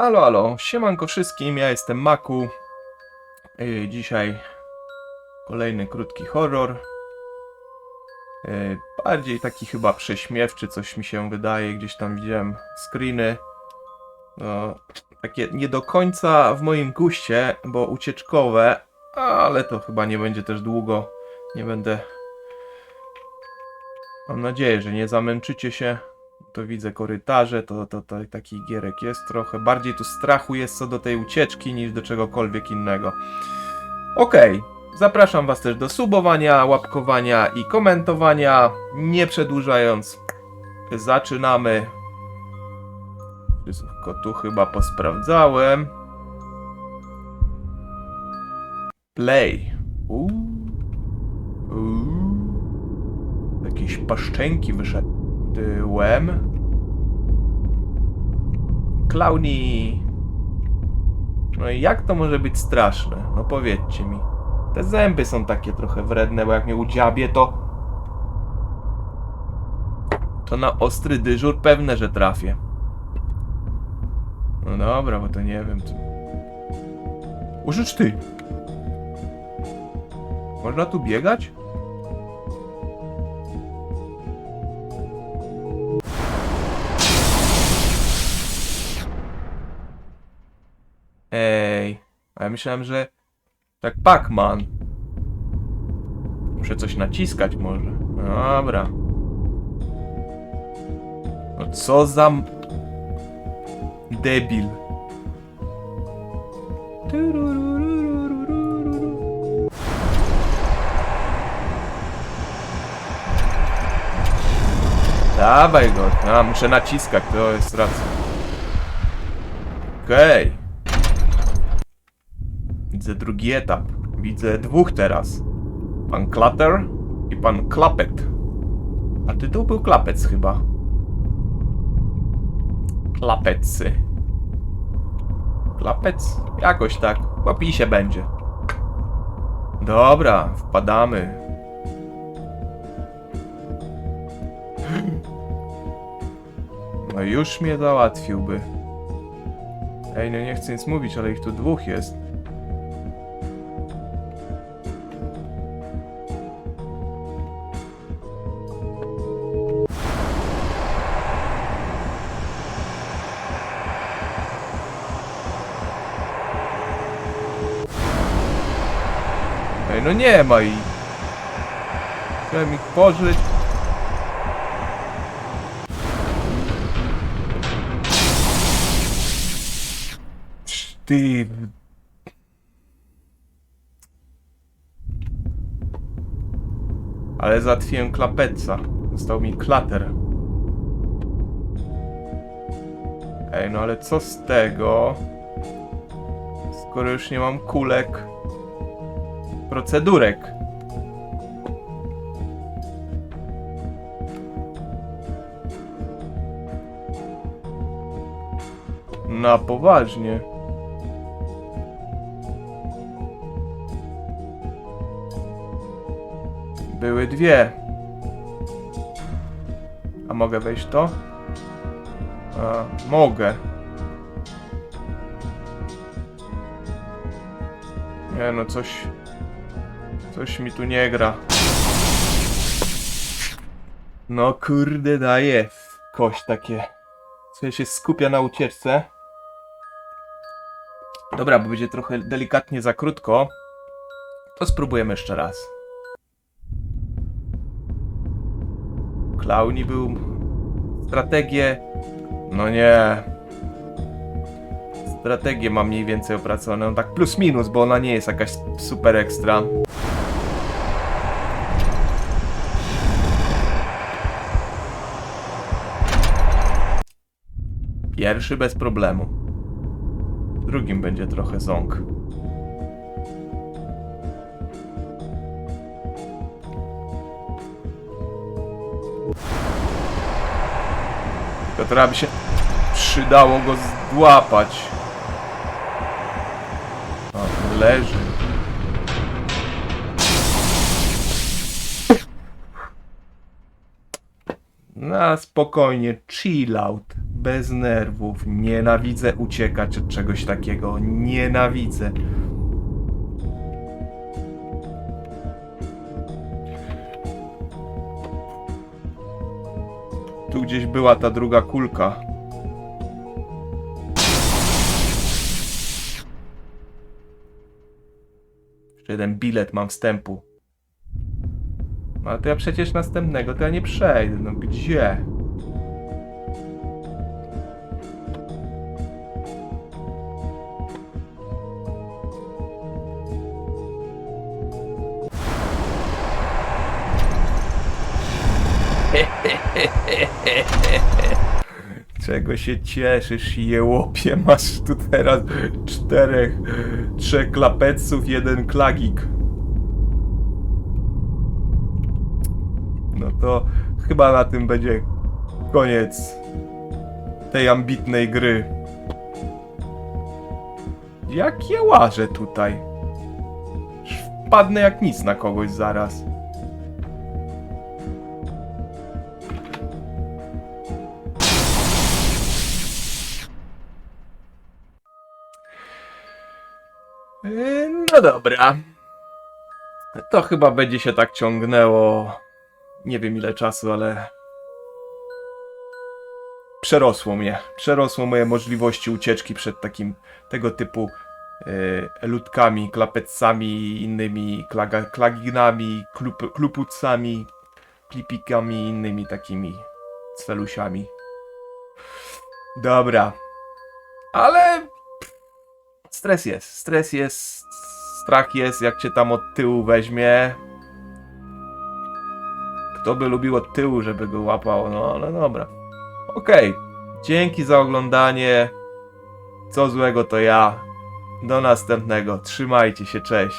Alo, alo, siemanko wszystkim, ja jestem Maku. Yy, Dzisiaj kolejny krótki horror. Yy, Bardziej taki chyba prześmiewczy, coś mi się wydaje, gdzieś tam widziałem screeny. No, takie nie do końca w moim guście, bo ucieczkowe, ale to chyba nie będzie też długo. Nie będę. Mam nadzieję, że nie zamęczycie się. To widzę korytarze, to, to, to taki gierek jest trochę. Bardziej tu strachu jest co do tej ucieczki niż do czegokolwiek innego. Okej, zapraszam Was też do subowania, łapkowania i komentowania. Nie przedłużając, zaczynamy. Wszystko tu chyba posprawdzałem. Play. Uuu. Uuu. Jakieś paszczęki wyszedłem. Clowni. No i jak to może być straszne? No powiedzcie mi. Te zęby są takie trochę wredne, bo jak mnie udziabie, to... To na ostry dyżur pewne, że trafię. No dobra, bo to nie wiem. To... Użycz ty. Można tu biegać? A ja myślałem, że tak Pac-Man. Muszę coś naciskać może. Dobra. No co za... Debil. Dawaj go. A, muszę naciskać, to jest racja. Okej. Widzę drugi etap. Widzę dwóch teraz. Pan Klater i pan Klapet. A tytuł był Klapec chyba. Klapecy. Klapec? Jakoś tak. W opisie będzie. Dobra, wpadamy. No już mnie załatwiłby. Ej, no nie chcę nic mówić, ale ich tu dwóch jest. No nie ma i. Chciałem ich pożyć. Ty. Ale załatwiłem klapeca. Został mi klater. Ej, no ale co z tego? Skoro już nie mam kulek. Procedurek. Na poważnie. Były dwie. A mogę wejść to? A, mogę. Nie no, coś... Coś mi tu nie gra. No kurde daje kość takie. Co się skupia na ucieczce. Dobra, bo będzie trochę delikatnie za krótko. To spróbujemy jeszcze raz. Klauni był... Strategię... No nie... Strategię mam mniej więcej opracowaną, tak plus minus, bo ona nie jest jakaś super ekstra. Pierwszy bez problemu. Drugim będzie trochę ząg. Tylko teraz by się przydało go złapać. O, leży. Na spokojnie, chill out. Bez nerwów. Nienawidzę uciekać od czegoś takiego. Nienawidzę. Tu gdzieś była ta druga kulka. Jeden bilet mam wstępu. Ale to ja przecież następnego to ja nie przejdę. No gdzie? Czego się cieszysz, jełopie? Masz tu teraz czterech, trzech klapeców, jeden klagik. No to chyba na tym będzie koniec tej ambitnej gry. Jak ja łażę tutaj? Wpadnę jak nic na kogoś zaraz. No dobra. To chyba będzie się tak ciągnęło. Nie wiem ile czasu, ale. Przerosło mnie. Przerosło moje możliwości ucieczki przed takim tego typu yy, ludkami, klapecami innymi klaga, klaginami, klup, klupucami, klipikami innymi takimi celusiami. Dobra. Ale Stres jest, stres jest, strach jest, jak cię tam od tyłu weźmie. Kto by lubił od tyłu, żeby go łapał, no ale dobra. Okej, dzięki za oglądanie. Co złego to ja. Do następnego, trzymajcie się, cześć.